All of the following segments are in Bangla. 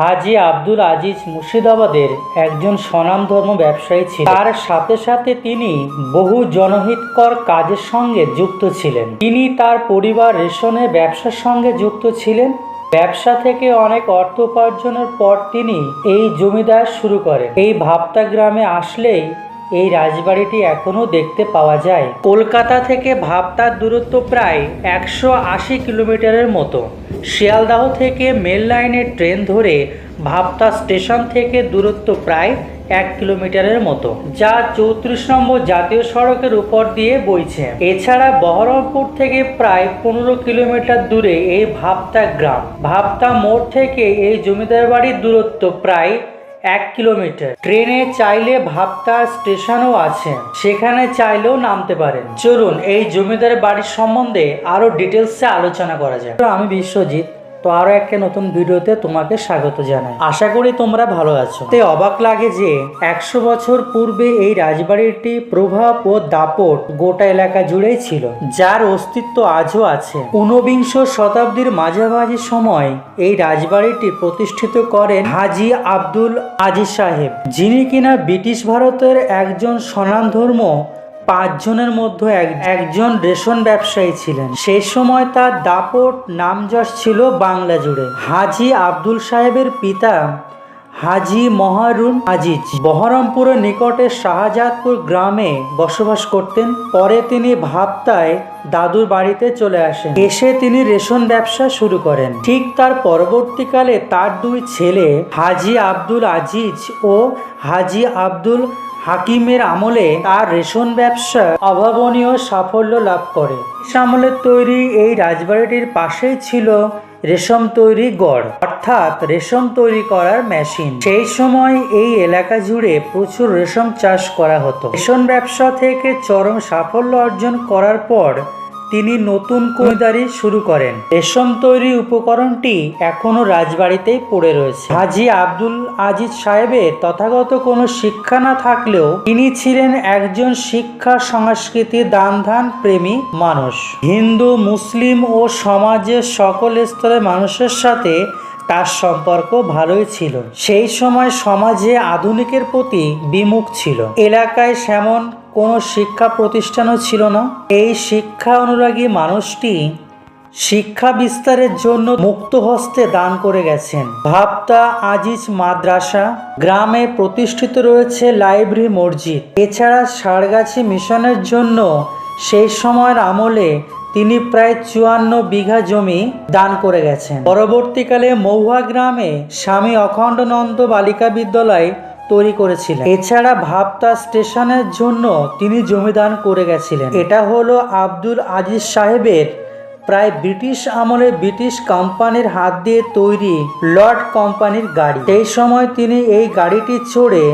হাজি আব্দুল আজিজ মুর্শিদাবাদের একজন স্বনামধর্ম ব্যবসায়ী ছিলেন। তার সাথে সাথে তিনি বহু জনহিতকর কাজের সঙ্গে যুক্ত ছিলেন। তিনি তার পরিবার রেশনের ব্যবসার সঙ্গে যুক্ত ছিলেন। ব্যবসা থেকে অনেক অর্থ উপার্জনের পর তিনি এই জমিদার শুরু করেন। এই ভাবতা গ্রামে আসলেই এই রাজবাড়িটি এখনও দেখতে পাওয়া যায়। কলকাতা থেকে ভাবতার দূরত্ব প্রায় একশো আশি কিলোমিটারের মতো। শিয়ালদাহ থেকে মেল লাইনের ট্রেন ধরে ভাবতা স্টেশন থেকে দূরত্ব প্রায় এক কিলোমিটারের মতো, যা চৌত্রিশ নম্বর জাতীয় সড়কের উপর দিয়ে বইছে। এছাড়া বহরমপুর থেকে প্রায় পনেরো কিলোমিটার দূরে এই ভাবতা গ্রাম। ভাবতা মোড় থেকে এই জমিদার বাড়ির দূরত্ব প্রায় এক কিলোমিটার। ট্রেনে চাইলে ভাবতা স্টেশনও আছে। সেখানে চাইলেও নামতে পারেন। চলুন এই জমিদার বাড়ির সম্বন্ধে আরও ডিটেলসে আলোচনা করা যায় আমি বিশ্বজিৎ তো আরও একটা নতুন ভিডিওতে তোমাকে স্বাগত জানাই। আশা করি তোমরা ভালো আছো। তে অবাক লাগে যে একশো বছর পূর্বে এই রাজবাড়িটি প্রভাব ও দাপট গোটা এলাকা জুড়েই ছিল। যার অস্তিত্ব আজও আছে। ঊনবিংশ শতাব্দীর মাঝামাঝি সময় এই রাজবাড়িটি প্রতিষ্ঠিত করেন হাজি আব্দুল আজিজ সাহেব, যিনি কিনা ব্রিটিশ ভারতের একজন স্বনামধর্ম পাঁচজনের মধ্যে এক একজন রেশন ব্যবসায়ী ছিলেন। সে সময় তার দাপট নামযশ ছিল বাংলা জুড়ে। হাজি আব্দুল সাহেবের পিতা হাজি মহারুন আজিজ বহরমপুরের নিকটে শাহজাদপুর গ্রামে বসবাস করতেন। পরে তিনি ভাবতায় দাদুর বাড়িতে চলে আসেন। এসে তিনি রেশন ব্যবসা শুরু করেন। ঠিক তার পরবর্তীকালে তার দুই ছেলে হাজি আব্দুল আজিজ ও হাজি আব্দুল হাকিমের আমলে তার রেশন ব্যবসা অভাবনীয় সাফল্য লাভ করে। আমলের তৈরি এই রাজবাড়িটির পাশেই ছিল রেশম তৈরি গড়, অর্থাৎ রেশম তৈরি করার মেশিন। সেই সময় এই এলাকা জুড়ে প্রচুর রেশম চাষ করা হতো। রেশম ব্যবসা থেকে চরম সাফল্য অর্জন করার পর তিনি নতুন কমিদারি শুরু করেন। রেশম তৈরি উপকরণটি এখনও রাজবাড়িতেই পড়ে রয়েছে। হাজি আব্দুল আজিজ সাহেবের তথাগত কোনো শিক্ষা না থাকলেও তিনি ছিলেন একজন শিক্ষা, সংস্কৃতি দান ধান প্রেমী মানুষ। হিন্দু, মুসলিম ও সমাজের সকল স্তরের মানুষের সাথে তার সম্পর্ক ভালোই ছিল। সেই সময় সমাজে আধুনিকের প্রতি বিমুখ ছিল। এলাকায় সেমন কোনো শিক্ষা প্রতিষ্ঠানও ছিল না। এই শিক্ষা অনুরাগী মানুষটি শিক্ষা বিস্তারের জন্য মুক্ত হস্তে দান করে গেছেন। ভাবতা আজিজ মাদ্রাসা গ্রামে প্রতিষ্ঠিত রয়েছে লাইব্রেরি মসজিদ। এছাড়া সারগাছি মিশনের জন্য সেই সময়ের আমলে তিনি প্রায় চুয়ান্ন বিঘা জমি দান করে গেছেন। পরবর্তীকালে মহুয়া গ্রামে স্বামী অখণ্ডনন্দ বালিকা বিদ্যালয় তৈরি করেছিলেন। এছাড়া ভাবতা স্টেশনের জন্য তিনি জমিদান করে গেছিলেন। এটা হলো আব্দুল আজিজ সাহেবের প্রায় ব্রিটিশ আমলে ব্রিটিশ কোম্পানির হাত দিয়ে তৈরি লর্ড কোম্পানির গাড়ি। সেই সময় তিনি এই গাড়িটি চড়ে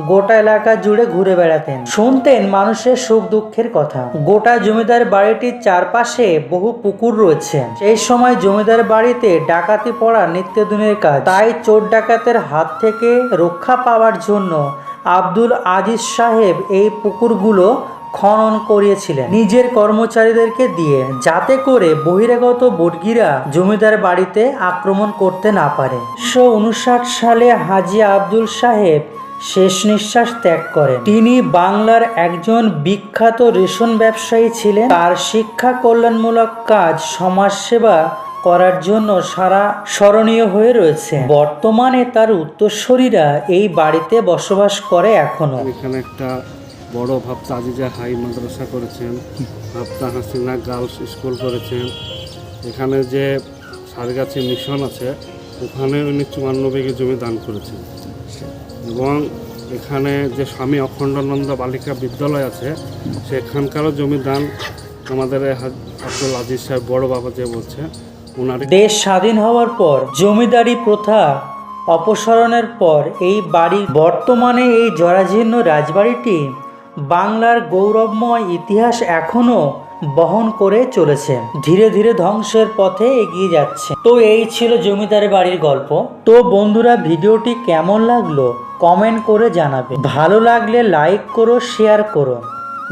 গোটা এলাকা জুড়ে ঘুরে বেড়াতেন। শুনতেন মানুষের সুখ দুঃখের কথা। গোটা জমিদার বাড়িটির চারপাশে বহু পুকুর রয়েছে। সেই সময় জমিদার বাড়িতে ডাকাতি পড়া নিত্যদিনের কাজ। তাই চোর ডাকাতের হাত থেকে রক্ষা পাওয়ার জন্য আব্দুল আজিজ সাহেব এই পুকুরগুলো খনন করিয়েছিলেন। নিজের কর্মচারীদেরকে দিয়ে যাতে করে বহিরাগত বর্গীরা জমিদার বাড়িতে আক্রমণ করতে না পারে। উনষাট সালে হাজি আব্দুল সাহেব শেষ নিঃশ্বাস ত্যাগ করেন। তিনি বাংলার একজন বিখ্যাত রেশন ব্যবসায়ী ছিলেন। তার শিক্ষা কল্যাণমূলক কাজ সমাজসেবা করার জন্য সারা স্মরণীয় হয়ে রয়েছে। বর্তমানে তার উত্তরসূরিরা এই বাড়িতে বসবাস করে এখনও। এখানে একটা বড় ভাবতা আজিজা হাই মাদ্রাসা করেছেন। ভাবতা হাসিনা গার্লস স্কুল করেছেন। এখানে যে সারগাছি মিশন আছে, ওখানে উনি চুয়ান্ন বিঘে জমি দান করেছেন। এবং এখানে যে স্বামী অখণ্ডানন্দ বালিকা বিদ্যালয় আছে, সেখানকারও জমি দান আমাদের আব্দুল আজিজ সাহেব বড় বাবা যে বলছে ওনার দেশ স্বাধীন হওয়ার পর, জমিদারি প্রথা অপসারণের পর এই বাড়ি বর্তমানে এই জরাজীর্ণ রাজবাড়িটি বাংলার গৌরবময় ইতিহাস এখনও বহন করে চলেছে। ধীরে ধীরে ধ্বংসের পথে এগিয়ে যাচ্ছে। তো এই ছিল জমিদারের বাড়ির গল্প। তো বন্ধুরা, ভিডিওটি কেমন লাগল কমেন্ট করে জানাবে। ভালো লাগলে লাইক করো, শেয়ার করো।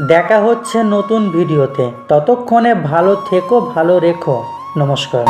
দেখা হচ্ছে নতুন ভিডিওতে। ততক্ষণে ভালো থেকো, ভালো রেখো। নমস্কার।